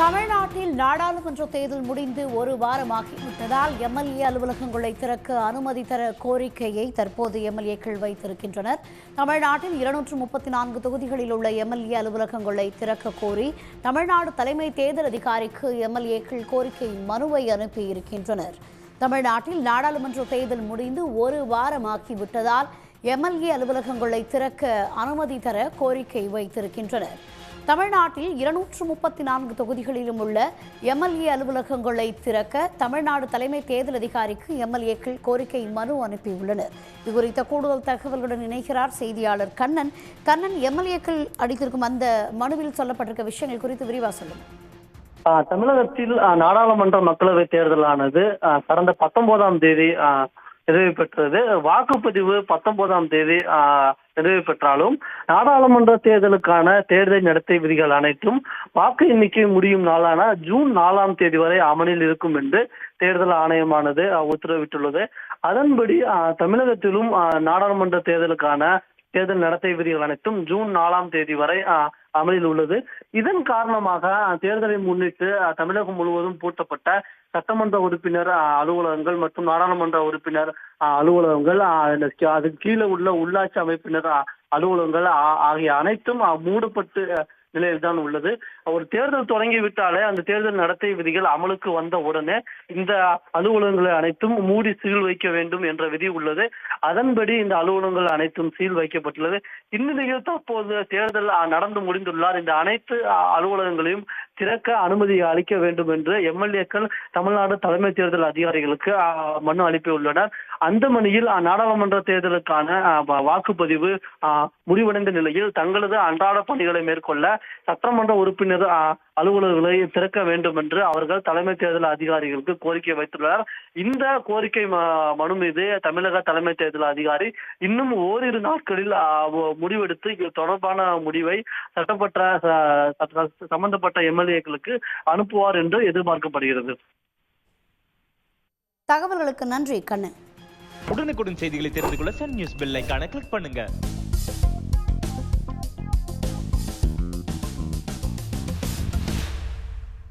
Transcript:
தமிழ்நாட்டில் நாடாளுமன்ற தேர்தல் முடிந்து ஒரு வாரமாகிவிட்டதால் எம்எல்ஏ அலுவலகங்களை திறக்க அனுமதி தர கோரிக்கையை தற்போது எம்எல்ஏக்கள் வைத்திருக்கின்றனர். தமிழ்நாட்டில் இருநூற்று முப்பத்தி நான்கு தொகுதிகளில் உள்ள எம்எல்ஏ அலுவலகங்களை திறக்க கோரி தமிழ்நாடு தலைமை தேர்தல் அதிகாரிக்கு எம்எல்ஏக்கள் கோரிக்கை மனுவை அனுப்பியிருக்கின்றனர். தமிழ்நாட்டில் நாடாளுமன்ற தேர்தல் முடிந்து ஒரு வாரமாகிவிட்டதால் எம்எல்ஏ அலுவலகங்களை திறக்க அனுமதி தர கோரிக்கை வைத்திருக்கின்றனர். தமிழ்நாட்டில் இருநூற்று முப்பத்தி நான்கு தொகுதிகளிலும் உள்ள எம்எல்ஏ அலுவலகங்களை திறக்க தமிழ்நாடு தலைமை தேர்தல் அதிகாரிக்கு எம்எல்ஏக்கள் கோரிக்கை மனு அனுப்பியுள்ளனர். இது குறித்த கூடுதல் தகவல்களுடன் இணைகிறார் செய்தியாளர் கண்ணன். கண்ணன் எம்எல்ஏக்கள் அடித்திருக்கும் அந்த மனுவில் சொல்லப்பட்டிருக்க விஷயங்கள் குறித்து விரிவாக சொல்லுங்க. தமிழகத்தில் நாடாளுமன்ற மக்களவை தேர்தலானது கடந்த பத்தொன்பதாம் தேதி ஆஹ் நிறைவு பெற்றது வாக்குப்பதிவு பத்தொன்பதாம் தேதி நிறைவு பெற்றாலும் நாடாளுமன்ற தேர்தலுக்கான தேர்தல் நடத்தை விதிகள் அனைத்தும் வாக்கு எண்ணிக்கை முடியும் நாளான ஜூன் நாலாம் தேதி வரை அமலில் இருக்கும் என்று தேர்தல் ஆணையமானது உத்தரவிட்டுள்ளது. அதன்படி தமிழகத்திலும் நாடாளுமன்ற தேர்தலுக்கான தேர்தல் நடத்தை விதிகள் அனைத்தும் ஜூன் நாலாம் தேதி வரை அமலில் உள்ளது. இதன் காரணமாக தேர்தலை முன்னிட்டு தமிழகம் முழுவதும் பூட்டப்பட்ட சட்டமன்ற உறுப்பினர் அலுவலகங்கள் மற்றும் நாடாளுமன்ற உறுப்பினர் அலுவலகங்கள் அதுக்கு கீழே உள்ள உள்ளாட்சி அமைப்பினர் அலுவலகங்கள் ஆகிய அனைத்தும் மூடப்பட்டு நிலையில் தான் உள்ளது. ஒரு தேர்தல் தொடங்கி விட்டாலே அந்த தேர்தல் நடத்தை விதிகள் அமலுக்கு வந்த உடனே இந்த அலுவலகங்களை அனைத்தும் மூடி சீல் வைக்க வேண்டும் என்ற விதி உள்ளது. அதன்படி இந்த அலுவலகங்கள் அனைத்தும் சீல் வைக்கப்பட்டுள்ளது. இந்நிலையில் தற்போது தேர்தல் நடந்து முடிந்துள்ளார். இந்த அனைத்து அலுவலகங்களையும் திறக்க அனுமதி அளிக்க வேண்டும் என்று எம்எல்ஏக்கள் தமிழ்நாடு தலைமை தேர்தல் அதிகாரிகளுக்கு மனு அனுப்பியுள்ளனர் அந்த மணியில் அஹ், நாடாளுமன்ற தேர்தலுக்கான வாக்குப்பதிவு முடிவடைந்த நிலையில் தங்களது அன்றாட பணிகளை மேற்கொள்ள சட்டமன்ற உறுப்பினர் அலுவலர்களை திறக்க வேண்டும் என்று அவர்கள் தலைமை தேர்தல் அதிகாரிகளுக்கு கோரிக்கை வைத்துள்ளனர். இந்த கோரிக்கை மனு மீது தமிழக தலைமை தேர்தல் அதிகாரி இன்னும் ஓரிரு நாட்களில் முடிவெடுத்து இது தொடர்பான முடிவை சட்டப்பட்ட சம்பந்தப்பட்ட எம்எல்ஏக்களுக்கு அனுப்புவார் என்று எதிர்பார்க்கப்படுகிறது. தகவல்களுக்கு நன்றி கண்ணன் உடனுக்குடன் செய்திகளை தெரிந்து கொள்ள சன் நியூஸ் பெல் ஐகானை கிளிக் பண்ணுங்க.